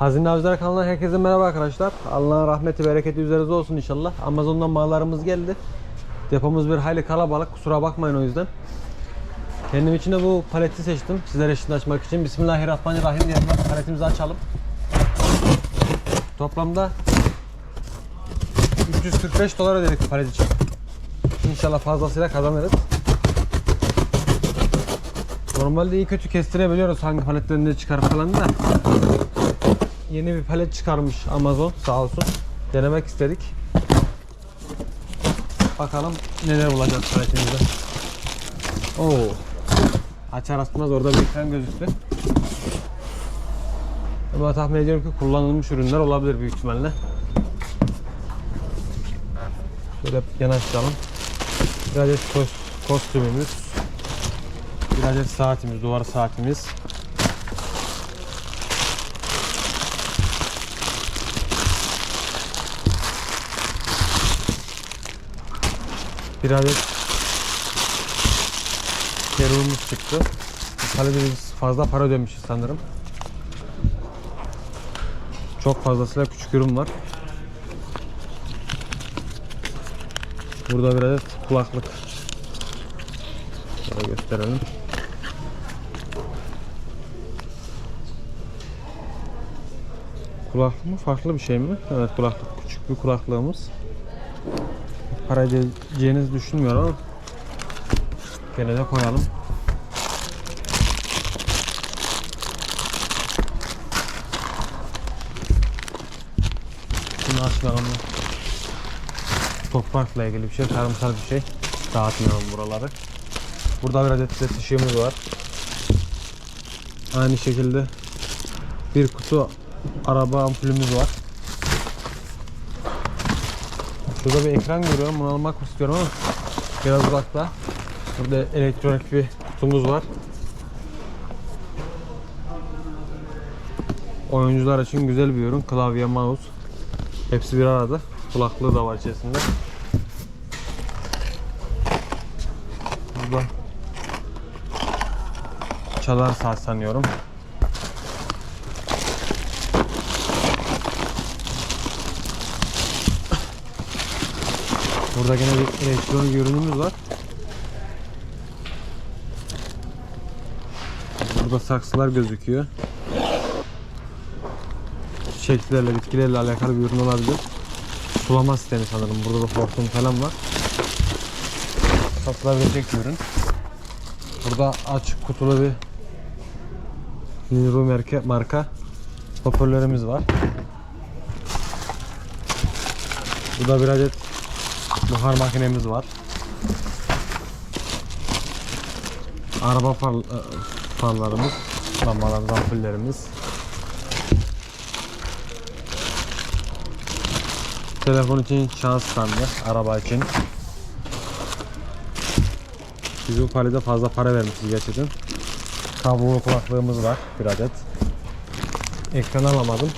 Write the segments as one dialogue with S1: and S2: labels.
S1: Hazine Avcılar kanalına herkese merhaba arkadaşlar. Allah'ın rahmeti bereketi üzerinize olsun inşallah. Amazon'dan mallarımız geldi. Depomuz bir hayli kalabalık. Kusura bakmayın o yüzden. Kendim için de bu paleti seçtim. Sizlere şimdi açmak için. Bismillahirrahmanirrahim diyelim. Paletimizi açalım. Toplamda 345 dolar ödedik palet için. İnşallah fazlasıyla kazanırız. Normalde iyi kötü kestirebiliyoruz hangi paletlerinde çıkar falan da. Yeni bir palet çıkarmış Amazon sağ olsun. Denemek istedik. Bakalım neler bulacağız paletimizde. Oo. Açar açmaz orada bir ekran gözüktü. Ama tahmin ediyorum ki kullanılmış ürünler olabilir büyük ihtimalle. Şöyle yanaştıralım. Bir adet kos- kostümümüz. Bir adet saatimiz, duvar saatimiz. Bir adet serumumuz çıktı. Biz fazla para ödemişiz sanırım. Çok fazlasıyla küçük ürün var. Burada bir adet kulaklık. Şöyle gösterelim. Kulaklık mı? Farklı bir şey mi? Evet kulaklık. Küçük bir kulaklığımız. Para ödeyeceğinizi düşünmüyorum ama gene de koyalım. Şunu açmayalım. Toprakla ilgili bir şey, tarımsal bir şey. Dağıtmayalım buraları. Burada bir adet ışığımız var. Aynı şekilde bir kutu araba ampulümüz var. Şurada bir ekran görüyorum. Bunu almak istiyorum ama biraz uzakta. Burada elektronik bir kutumuz var. Oyuncular için güzel bir ürün. Klavye, mouse. Hepsi bir arada. Kulaklığı da var içerisinde. Burada çalar saat sanıyorum. Burada gene bir elektronik ürünümüz var. Burada saksılar gözüküyor. Çiçeklerle, bitkilerle alakalı bir ürün olabilir. Sulama sistemi sanırım. Burada da hortum falan var. Satılabilecek bir ürün. Burada açık kutulu bir Niro marka, marka hoparlörümüz var. Burada bir adet buhar makinemiz var. Araba far, e, farlarımız, lambalarımız, ampullerimiz. Telefon için şans standı, araba için. Biz bu palete fazla para vermişiz gerçekten. Kablolu kulaklığımız var bir adet. Ekran alamadım.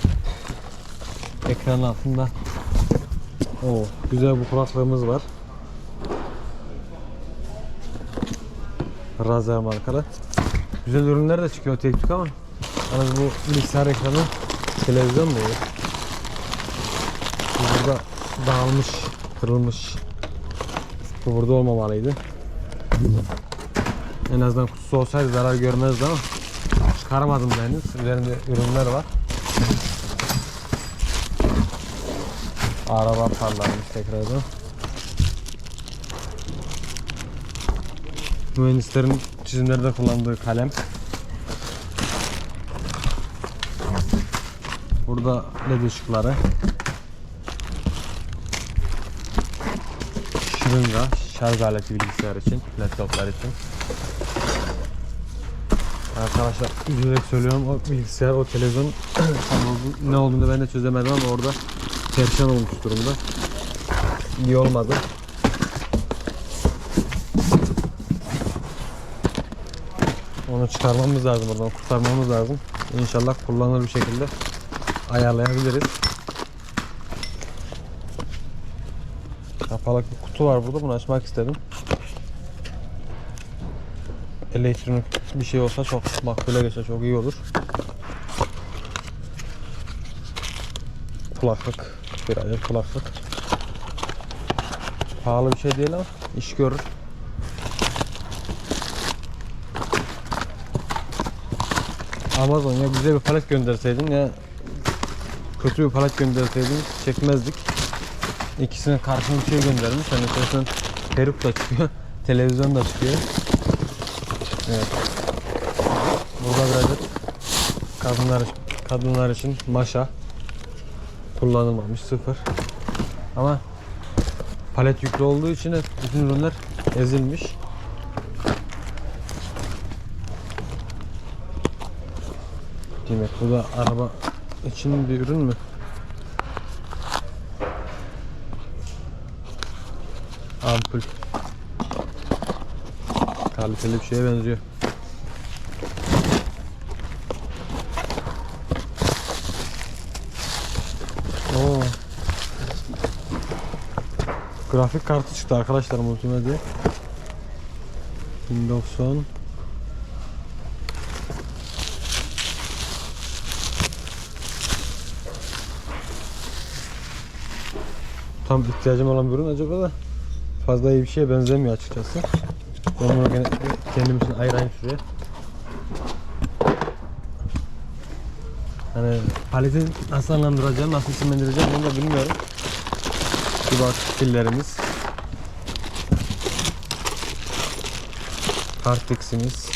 S1: Ekranın altında Oo, güzel bu kulaklığımız var. Razer markalı. Güzel ürünler de çıkıyor tek tük ama yalnız bu bilgisayar ekranı televizyon mu burada dağılmış, kırılmış. Bu burada olmamalıydı. En azından kutusu olsaydı zarar görmezdi ama çıkaramadım da henüz. Üzerinde ürünler var. Araba farlarımız tekrardan. Mühendislerin çizimlerde kullandığı kalem. Burada led ışıkları. Şırınga, şarj aleti bilgisayar için, laptoplar için. Arkadaşlar üzülerek söylüyorum o bilgisayar, o televizyon ne olduğunu ben de çözemedim ama orada perişan olmuş durumda. İyi olmadı. Onu çıkarmamız lazım oradan kurtarmamız lazım. İnşallah kullanılır bir şekilde ayarlayabiliriz. Kapalı bir kutu var burada. Bunu açmak istedim. Elektronik bir şey olsa çok makbule geçer, çok iyi olur. Kulaklık. Bir kulaklık. Pahalı bir şey değil ama iş görür. Amazon ya güzel bir palet gönderseydin ya kötü bir palet gönderseydin çekmezdik. İkisine karşılığı bir şey göndermiş. Hani içerisinden peruk da çıkıyor, televizyon da çıkıyor. Evet. Burada bir adet kadınlar kadınlar için maşa kullanılmamış sıfır. Ama palet yüklü olduğu için bütün ürünler ezilmiş. Demek bu da araba için bir ürün mü? Ampul. Kaliteli bir şeye benziyor. Oo. Grafik kartı çıktı arkadaşlar multimedya. Windows 10. Tam ihtiyacım olan bir ürün acaba da fazla iyi bir şeye benzemiyor açıkçası. Ben bunu kendim için ayırayım şuraya. Hani paleti nasıl anlandıracağım, nasıl isimlendireceğim onu da bilmiyorum. Bir bak pillerimiz. Kartix'imiz.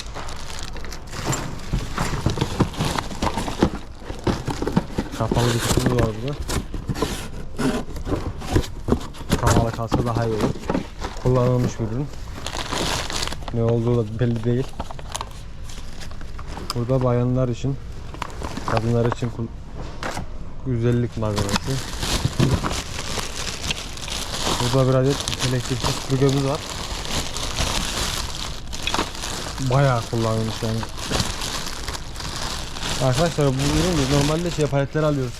S1: Kapalı bir kutumuz var burada. Kapalı kalsa daha iyi olur. Kullanılmış bir ürün. Ne olduğu da belli değil. Burada bayanlar için, kadınlar için güzellik malzemesi. Burada bir adet elektrikli süpürgemiz var. Bayağı kullanılmış yani. Arkadaşlar bu ürün biz normalde şey paletleri alıyoruz.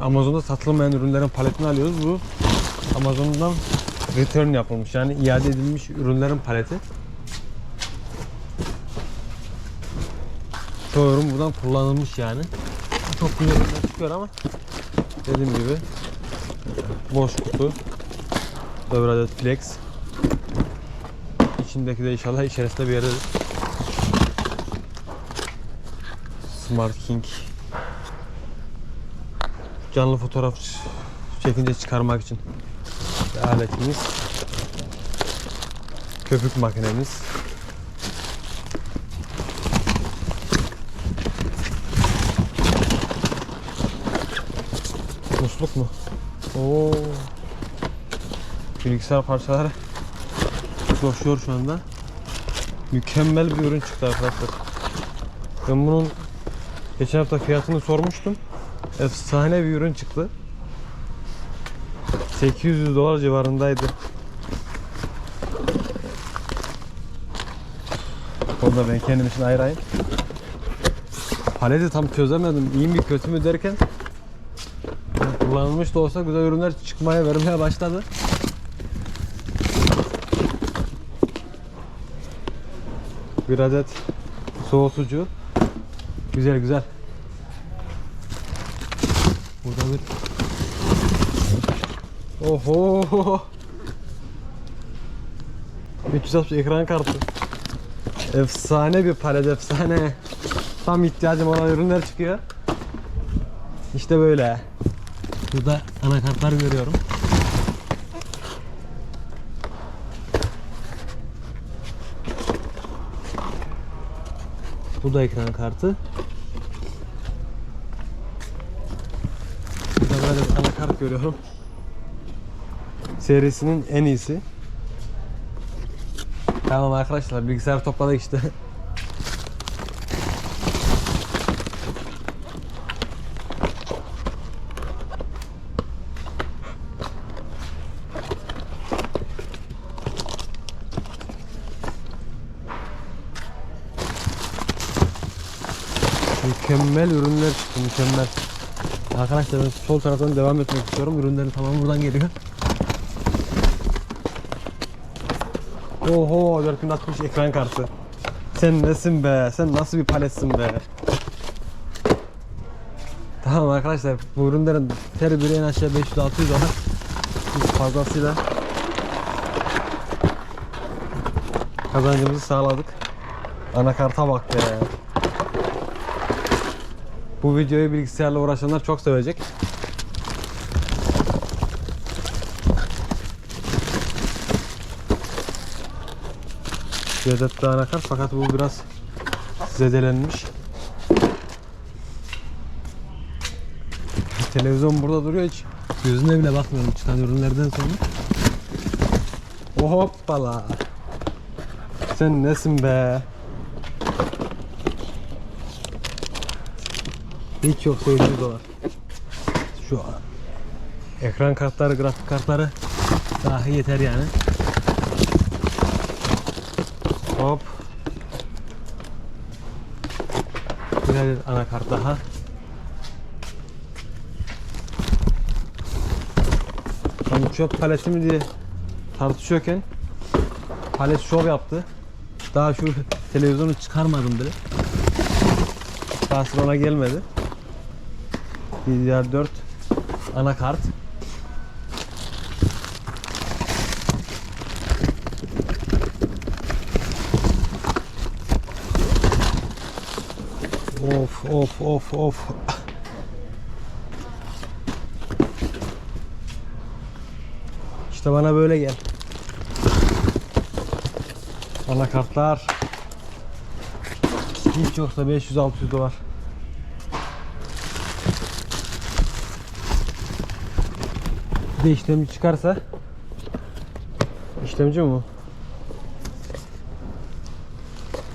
S1: Amazon'da satılmayan ürünlerin paletini alıyoruz. Bu Amazon'dan return yapılmış yani iade edilmiş ürünlerin paleti. Çoğu ürün buradan kullanılmış yani. Çok güzel çıkıyor ama dediğim gibi boş kutu. Bu da bir adet flex. İçindeki de inşallah içerisinde bir yere Smart King canlı fotoğraf çekince çıkarmak için aletimiz. Köpük makinemiz. Musluk mu? Oo. Bilgisayar parçaları coşuyor şu anda. Mükemmel bir ürün çıktı arkadaşlar. Ben bunun geçen hafta fiyatını sormuştum. Efsane bir ürün çıktı. 800 dolar civarındaydı. Onu da ben kendim için ayırayım. Paleti tam çözemedim. İyi mi kötü mü derken kullanılmış da olsa güzel ürünler çıkmaya vermeye başladı. Bir adet soğutucu. Güzel güzel. Burada bir Oho. 360 ekran kartı. Efsane bir palet efsane. Tam ihtiyacım olan ürünler çıkıyor. İşte böyle. Burada anakartlar görüyorum. Bu da ekran kartı. Burada böyle anakart görüyorum. Serisinin en iyisi. Tamam arkadaşlar bilgisayar topladık işte. Mükemmel ürünler çıktı mükemmel. Arkadaşlar ben sol taraftan devam etmek istiyorum. Ürünlerin tamamı buradan geliyor. Oho 4060 ekran kartı. Sen nesin be? Sen nasıl bir paletsin be? Tamam arkadaşlar bu ürünlerin her biri en aşağı 500-600 dolar. Biz fazlasıyla kazancımızı sağladık. Anakarta bak be. Bu videoyu bilgisayarla uğraşanlar çok sevecek. Bir daha anakart fakat bu biraz zedelenmiş. Televizyon burada duruyor hiç. Gözüne bile bakmıyorum çıkan ürünlerden sonra. Hoppala. Sen nesin be? Hiç yok 800 dolar. Şu an. Ekran kartları, grafik kartları dahi yeter yani. Hop. Bir adet anakart daha. Tam çöp paleti mi diye tartışıyorken palet şov yaptı. Daha şu televizyonu çıkarmadım bile. Daha ona gelmedi. DDR4 anakart. Of of of of. İşte bana böyle gel. Anakartlar. Hiç yoksa 500-600 dolar. Bir de işlemci çıkarsa işlemci mi bu?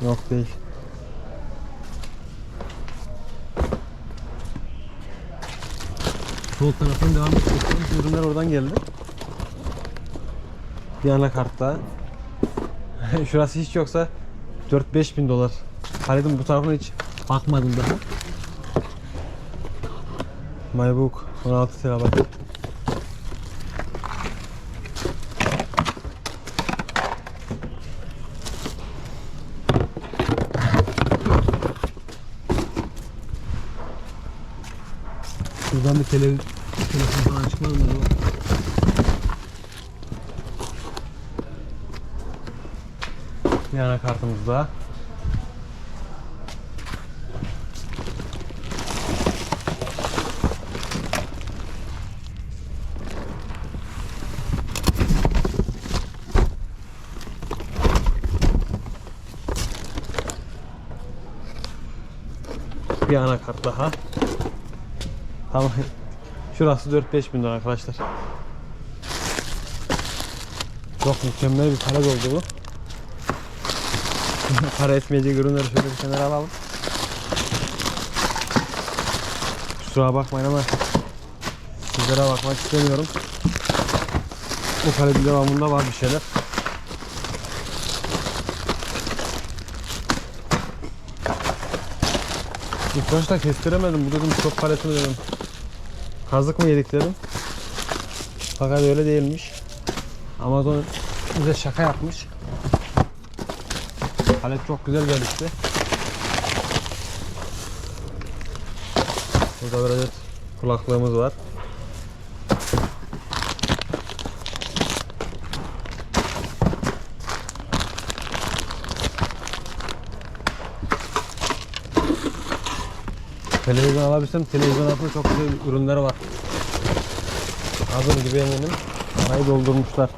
S1: Yok değil. Sol taraftan devam edecek. Ürünler oradan geldi. Bir anakart daha. Şurası hiç yoksa 4-5 bin dolar. Halledin bu tarafına hiç bakmadım daha. MyBook 16 TB. Şuradan bir tele telefon falan çıkmaz mı? Bir anakartımız daha. Bir anakart daha. Tamam. Şurası 4-5 bin lira arkadaşlar. Çok mükemmel bir palet oldu bu. Para etmeyecek ürünleri şöyle bir kenara alalım. Kusura bakmayın ama sizlere bakmak istemiyorum. Bu paletin devamında var bir şeyler. İlk başta kestiremedim. Bu dedim çok paleti mi dedim. Kazık mı yedik dedim. Fakat öyle değilmiş. Amazon bize şaka yapmış. Palet çok güzel gelişti. Burada bir kulaklığımız var. Alabilsem televizyon altında çok güzel ürünler var. Adım gibi eminim. Parayı doldurmuşlar.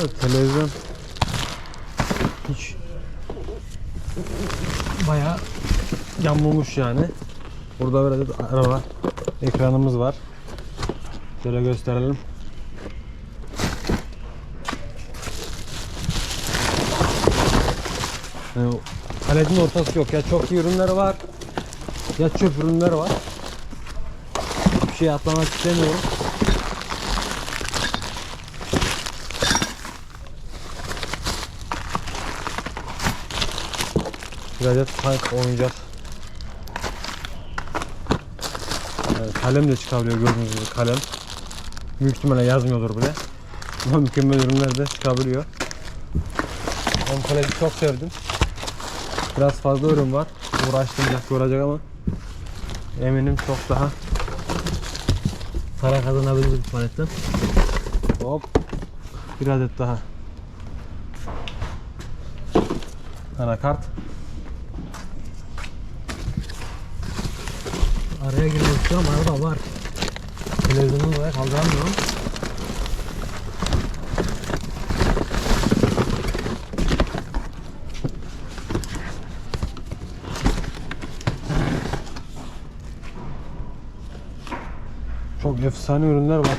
S1: Evet, televizyon hiç bayağı yamulmuş yani. Burada böyle bir araba ekranımız var. Şöyle gösterelim. Yani paletin ortası yok ya çok iyi ürünler var ya çöp ürünler var. Bir şey atlamak istemiyorum. Bir adet tank oyuncak Yani kalem de çıkabiliyor gördüğünüz gibi kalem. Büyük ihtimalle yazmıyordur bile. Ama mükemmel ürünler de çıkabiliyor. Ben paleti çok sevdim. Biraz fazla ürün var. Uğraştıracak, yoracak ama eminim çok daha para kazanabiliriz bu paletten. Hop. Bir adet daha. Anakart. Araya girmek istiyorum arada var. Televizyonu buraya kaldıramıyorum. Çok efsane ürünler var.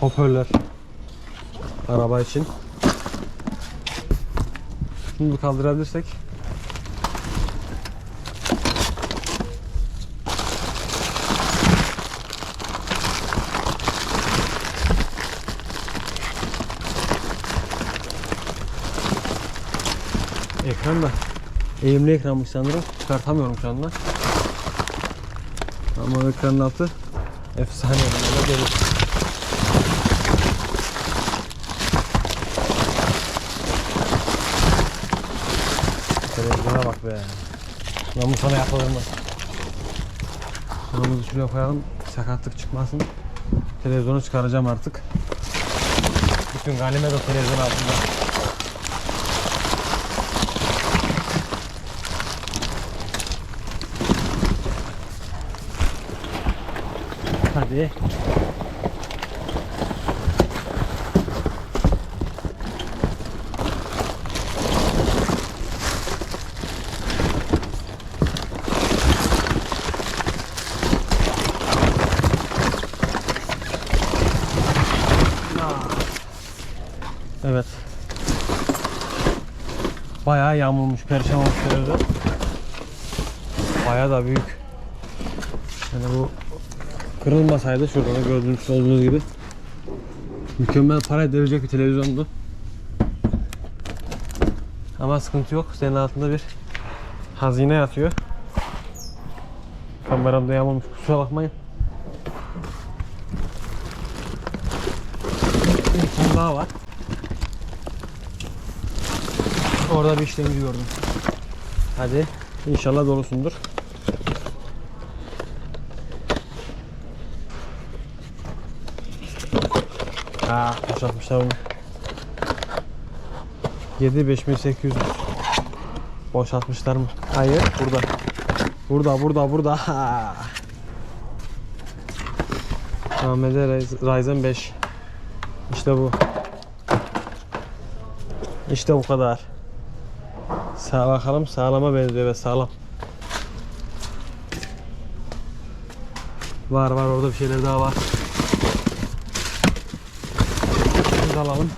S1: Hoparlör. Araba için. Bir kaldırabilirsek. Ekran da eğimli ekranmış sanırım. Çıkartamıyorum şu anda. Ama ekranın altı efsane ürünlerle bak be. Lan sana yapılır mı? Şuramızı şuraya koyalım. Sakatlık çıkmasın. Televizyonu çıkaracağım artık. Bütün galime de televizyon altında. Hadi. Evet. Bayağı yağmurmuş, perişan olmuş televizyon. Bayağı da büyük. Yani bu kırılmasaydı şurada da gördüğünüz olduğunuz gibi mükemmel para edilecek bir televizyondu. Ama sıkıntı yok. Senin altında bir hazine yatıyor. Kameramda yamulmuş. Kusura bakmayın. Bir tane daha var. Orada bir işlemci gördüm. Hadi inşallah dolusundur. Ha, boşaltmışlar onu. 7 5800 boşaltmışlar mı? Hayır, burada. Burada, burada, burada. AMD Ryzen 5. İşte bu. İşte bu kadar. Sağ bakalım sağlama benziyor ve sağlam. Var var orada bir şeyler daha var. Şunu alalım.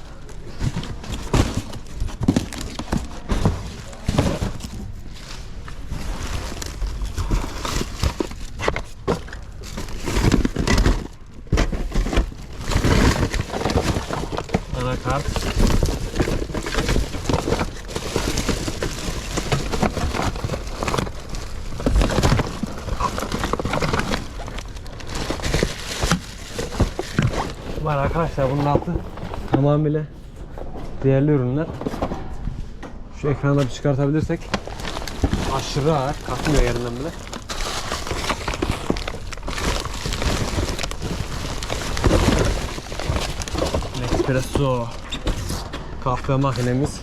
S1: Anakart. var arkadaşlar bunun altı tamamıyla değerli ürünler. Şu bir çıkartabilirsek aşırı ağır kalkmıyor yerinden bile. Nespresso kahve makinemiz.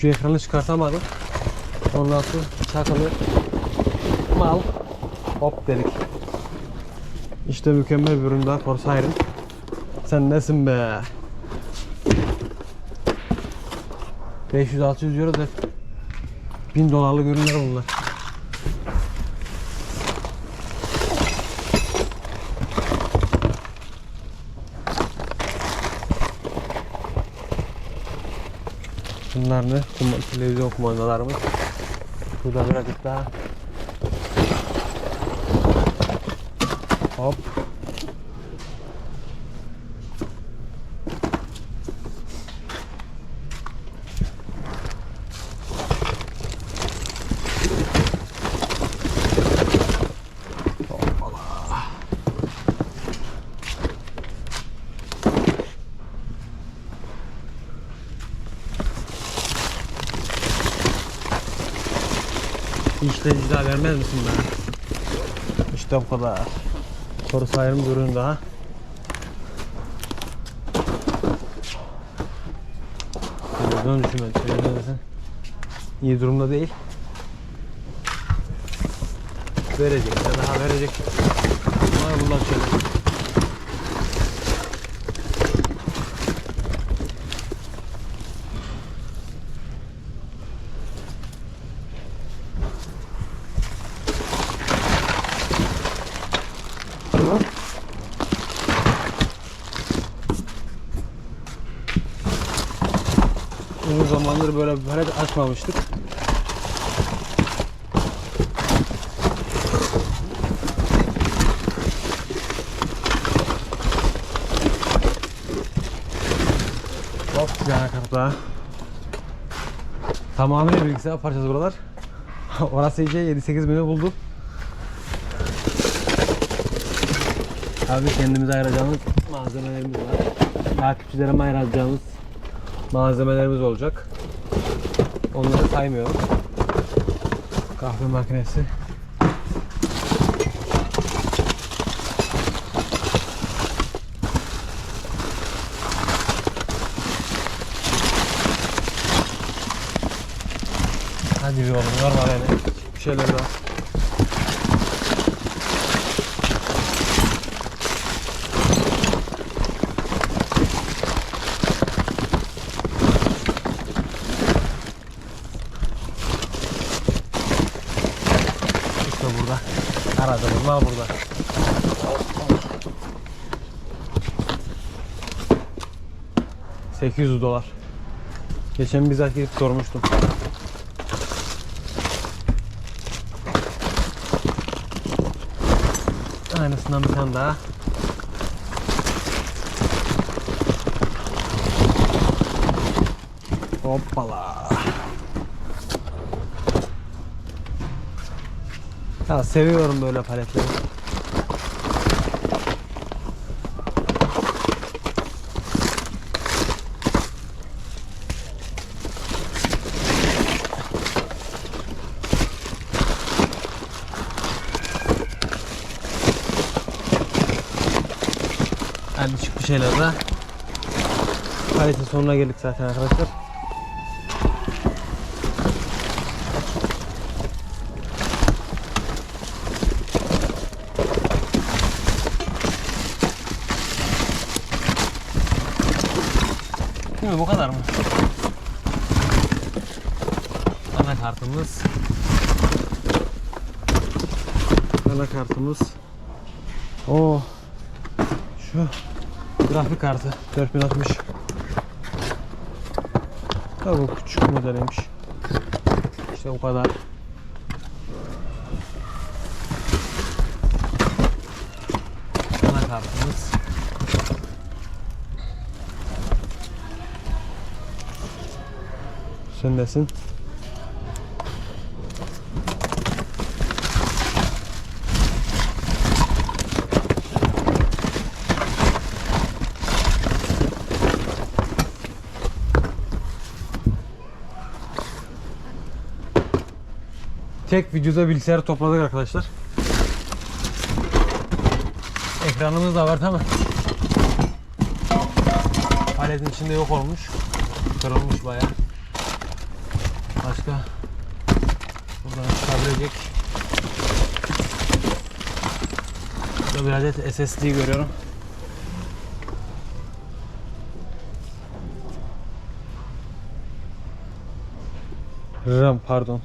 S1: Şu ekranı çıkartamadım. Onun altı çakılı mal. Hop dedik. İşte mükemmel bir ürün daha Corsair'in. Sen nesin be? 500-600 euro da 1000 dolarlık ürünler bunlar. Bunlar ne? Televizyon kumandalarımız. Burada birazcık daha Hop. İşte ceza vermez misin bana? İşte bu kadar. Soru sayarım ürün daha. Televizyon desen iyi durumda değil. Verecek daha verecek. Var bunlar şöyle. Uzun zamandır böyle bir palet açmamıştık. Tane kart daha. Tamamıyla bilgisayar parçası buralar. Orası iyice 7-8 milyon buldu. Abi kendimize ayıracağımız malzemelerimiz var. Takipçilerime ayıracağımız malzemelerimiz olacak. Onları saymıyorum. Kahve makinesi. Hadi bir oğlum yorma beni. Bir şeyler daha. İşte burada. Mal burada. 800 dolar. Geçen bizzat gidip sormuştum. Aynısından bir tane daha. Hoppala. Ya seviyorum böyle paletleri. Yani küçük bir şeyler de. Paletin sonuna geldik zaten arkadaşlar. Değil mi? Bu kadar mı? Anakartımız. Anakartımız. Oo. Şu grafik kartı 4060. Tabi bu küçük modeliymiş. İşte bu kadar. Anakartımız. Sendesin. Tek videoda bilgisayarı topladık arkadaşlar. Ekranımız da var tamam. Paletin içinde yok olmuş. Kırılmış baya. Başka buradan çıkabilecek Burada bir adet SSD görüyorum. RAM pardon.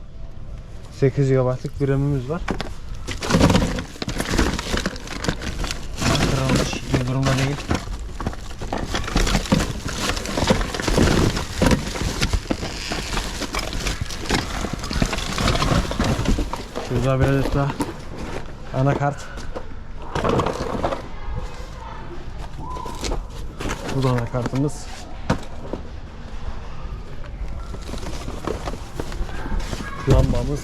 S1: 8 GB'lık bir RAM'imiz var. Kırılmış, iyi durumda değil. Şurada bir adet daha anakart. Bu da anakartımız. Yağmur.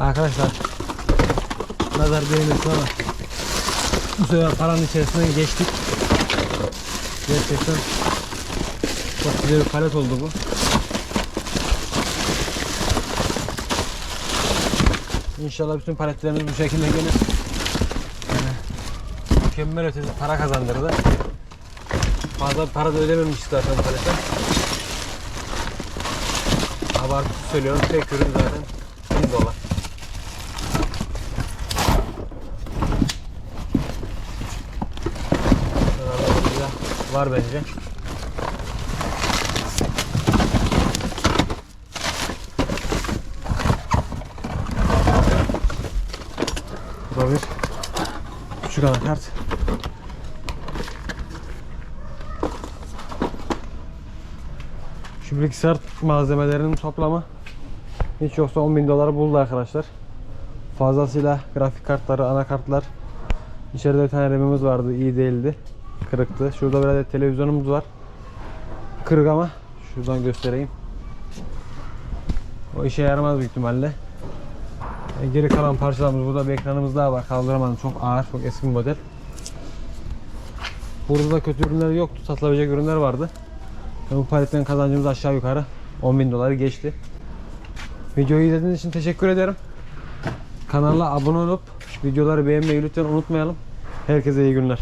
S1: Arkadaşlar nazar değmesin ama bu sefer paranın içerisinden geçtik. Gerçekten çok güzel bir palet oldu bu. İnşallah bütün paletlerimiz bu şekilde gelir. Yani mükemmel ötesi para kazandırdı. Fazla para da ödememiş zaten palete. Abartı söylüyorum tek ürün zaten 1000 dolar. Var bence. Bu da bir küçük anakart. Şu bilgisayar malzemelerinin toplamı hiç yoksa 10.000 doları buldu arkadaşlar. Fazlasıyla grafik kartları, anakartlar. İçeride bir tane RAM'imiz vardı, iyi değildi. Kırıktı. Şurada bir adet televizyonumuz var. Kırık ama şuradan göstereyim. O işe yaramaz büyük ihtimalle. E, Geri kalan parçalarımız burada bir ekranımız daha var. Kaldıramadım. Çok ağır, çok eski bir model. Burada da kötü ürünler yoktu. Satılabilecek ürünler vardı. Ve bu paletten kazancımız aşağı yukarı 10.000 doları geçti. Videoyu izlediğiniz için teşekkür ederim. Kanala abone olup videoları beğenmeyi lütfen unutmayalım. Herkese iyi günler.